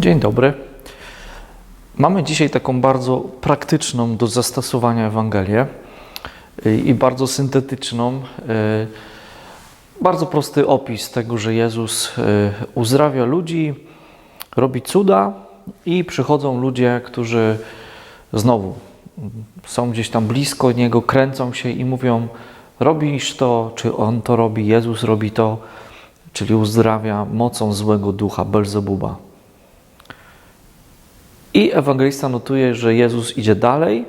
Dzień dobry. Mamy dzisiaj taką bardzo praktyczną do zastosowania Ewangelię i bardzo syntetyczną, y, bardzo prosty opis tego, że Jezus y, uzdrawia ludzi, robi cuda i przychodzą ludzie, którzy znowu są gdzieś tam blisko Niego, kręcą się i mówią: Robisz to, czy On to robi, Jezus robi to, czyli uzdrawia mocą złego ducha, Belzebuba. I ewangelista notuje, że Jezus idzie dalej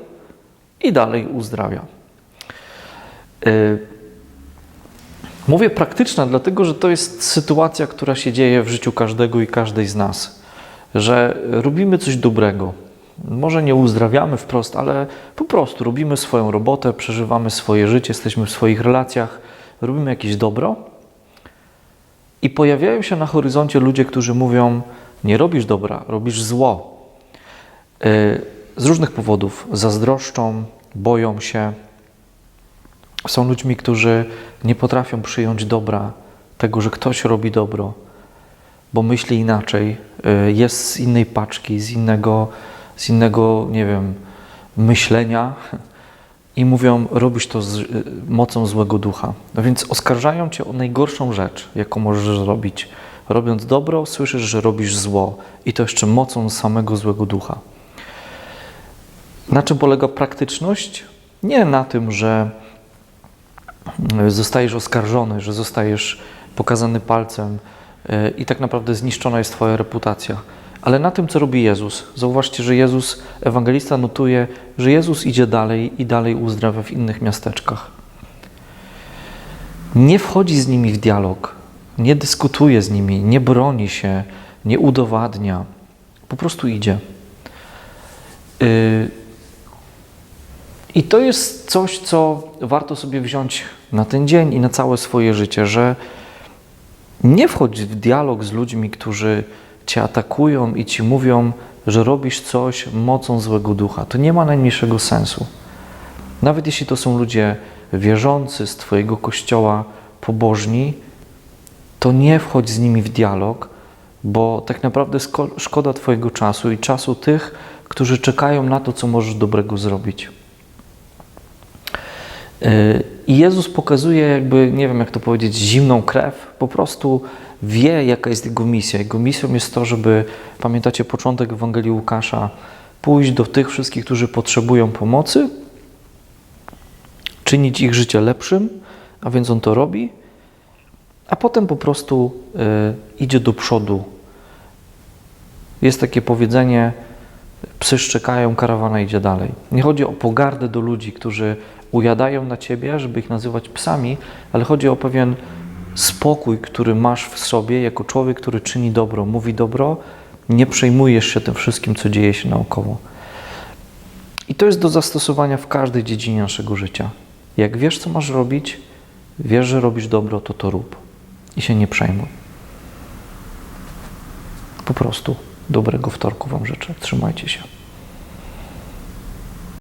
i dalej uzdrawia. Y, Mówię praktyczna, dlatego że to jest sytuacja, która się dzieje w życiu każdego i każdej z nas. Że robimy coś dobrego. Może nie uzdrawiamy wprost, ale po prostu robimy swoją robotę, przeżywamy swoje życie, jesteśmy w swoich relacjach, robimy jakieś dobro. I pojawiają się na horyzoncie ludzie, którzy mówią: Nie robisz dobra, robisz zło. Y, Z różnych powodów zazdroszczą, boją się. Są ludźmi, którzy nie potrafią przyjąć dobra, tego, że ktoś robi dobro, bo myśli inaczej, y, jest z innej paczki, z innego, z innego, nie wiem, myślenia i mówią, robisz to z y, mocą złego ducha. No więc oskarżają cię o najgorszą rzecz, jaką możesz zrobić. Robiąc dobro, słyszysz, że robisz zło i to jeszcze mocą samego złego ducha. Na czym polega praktyczność? Nie na tym, że zostajesz oskarżony, że zostajesz pokazany palcem yy, i tak naprawdę zniszczona jest Twoja reputacja, ale na tym, co robi Jezus. Zauważcie, że Jezus, ewangelista notuje, że Jezus idzie dalej i dalej uzdrawia w innych miasteczkach. Nie wchodzi z nimi w dialog, nie dyskutuje z nimi, nie broni się, nie udowadnia, po prostu idzie. Yy, i to jest coś, co warto sobie wziąć na ten dzień i na całe swoje życie, że nie wchodź w dialog z ludźmi, którzy cię atakują i ci mówią, że robisz coś mocą złego ducha. To nie ma najmniejszego sensu. Nawet jeśli to są ludzie wierzący z Twojego kościoła, pobożni, to nie wchodź z nimi w dialog, bo tak naprawdę szkoda Twojego czasu i czasu tych, którzy czekają na to, co możesz dobrego zrobić. I Jezus pokazuje, jakby, nie wiem jak to powiedzieć, zimną krew, po prostu wie, jaka jest jego misja. Jego misją jest to, żeby, pamiętacie początek Ewangelii Łukasza, pójść do tych wszystkich, którzy potrzebują pomocy, czynić ich życie lepszym, a więc on to robi, a potem po prostu y, idzie do przodu. Jest takie powiedzenie, psy szczekają, karawana idzie dalej. Nie chodzi o pogardę do ludzi, którzy ujadają na ciebie, żeby ich nazywać psami, ale chodzi o pewien spokój, który masz w sobie jako człowiek, który czyni dobro, mówi dobro, nie przejmujesz się tym wszystkim, co dzieje się naokoło. I to jest do zastosowania w każdej dziedzinie naszego życia. Jak wiesz, co masz robić, wiesz, że robisz dobro, to to rób. I się nie przejmuj. Po prostu dobrego wtorku Wam życzę. Trzymajcie się.